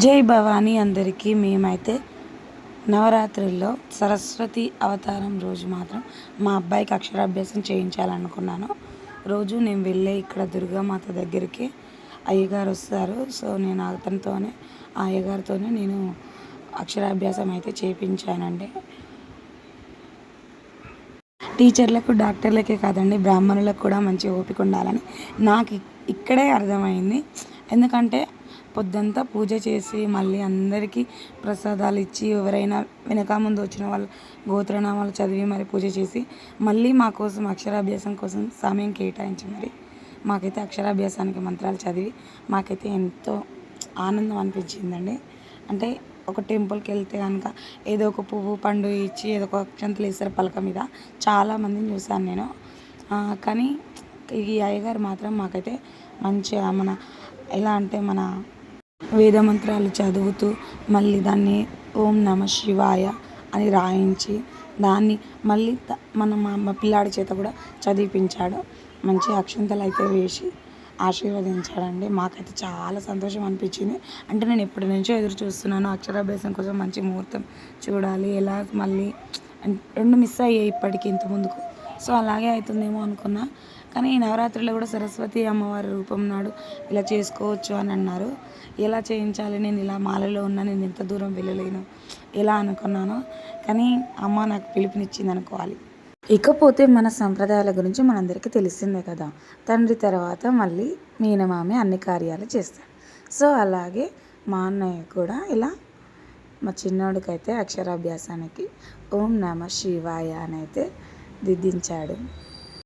జై భవానీ అందరికీ మేమైతే నవరాత్రుల్లో సరస్వతి అవతారం రోజు మాత్రం మా అబ్బాయికి అక్షరాభ్యాసం చేయించాలనుకున్నాను. రోజు నేను వెళ్ళే ఇక్కడ దుర్గామాత దగ్గరికి అయ్యగారు వస్తారు. సో నేను అతనితోనే ఆ అయ్యగారితోనే నేను అక్షరాభ్యాసం అయితే చేయించానండి. టీచర్లకు డాక్టర్లకే కాదండి బ్రాహ్మణులకు కూడా మంచి ఓపిక ఉండాలని నాకు ఇక్కడే అర్థమైంది. ఎందుకంటే పొద్దంతా పూజ చేసి మళ్ళీ అందరికీ ప్రసాదాలు ఇచ్చి ఎవరైనా వెనక ముందు వచ్చిన వాళ్ళ గోత్రనామాలు చదివి మరి పూజ చేసి మళ్ళీ మా కోసం అక్షరాభ్యాసం కోసం సమయం కేటాయించి మరి మాకైతే అక్షరాభ్యాసానికి మంత్రాలు చదివి మాకైతే ఎంతో ఆనందం అనిపించిందండి. అంటే ఒక టెంపుల్కి వెళ్తే కనుక ఏదో ఒక పువ్వు పండు ఇచ్చి ఏదో ఒక అక్షంతలు వేస్తారు పలక మీద. చాలామందిని చూశాను నేను. కానీ ఈ అయ్యగారు మాత్రం మాకైతే మంచిగా మన ఎలా అంటే మన వేద మంత్రాలు చదువుతూ మళ్ళీ దాన్ని ఓం నమ శివాయ అని రాయించి దాన్ని మళ్ళీ మన మా పిల్లాడి చేత కూడా చదివిపించాడు. మంచి అక్షంతలు అయితే వేసి ఆశీర్వదించాడండి. మాకైతే చాలా సంతోషం అనిపించింది. అంటే నేను ఎప్పటి నుంచో ఎదురు చూస్తున్నాను అక్షరాభ్యాసం కోసం మంచి ముహూర్తం చూడాలి. ఎలా మళ్ళీ రెండు మిస్ అయ్యాయి ఇప్పటికి ఇంత ముందుకు. సో అలాగే అవుతుందేమో అనుకున్నా. కానీ ఈ నవరాత్రిలో కూడా సరస్వతి అమ్మవారి రూపం నాడు ఇలా చేసుకోవచ్చు అని అన్నారు. ఎలా చేయించాలి? నేను ఇలా మాలలో ఉన్నా నేను ఎంత దూరం వెళ్ళలేను. ఎలా అనుకున్నాను. కానీ అమ్మ నాకు పిలుపునిచ్చింది అనుకోవాలి. ఇకపోతే మన సంప్రదాయాల గురించి మనందరికీ తెలిసిందే కదా. తండ్రి తర్వాత మళ్ళీ మీనమామి అన్ని కార్యాలు చేస్తాడు సో అలాగే మా అన్నయ్య కూడా ఇలా మా చిన్నోడికైతే అక్షరాభ్యాసానికి ఓం నమ శివాయ అని అయితే దిద్దించాడు.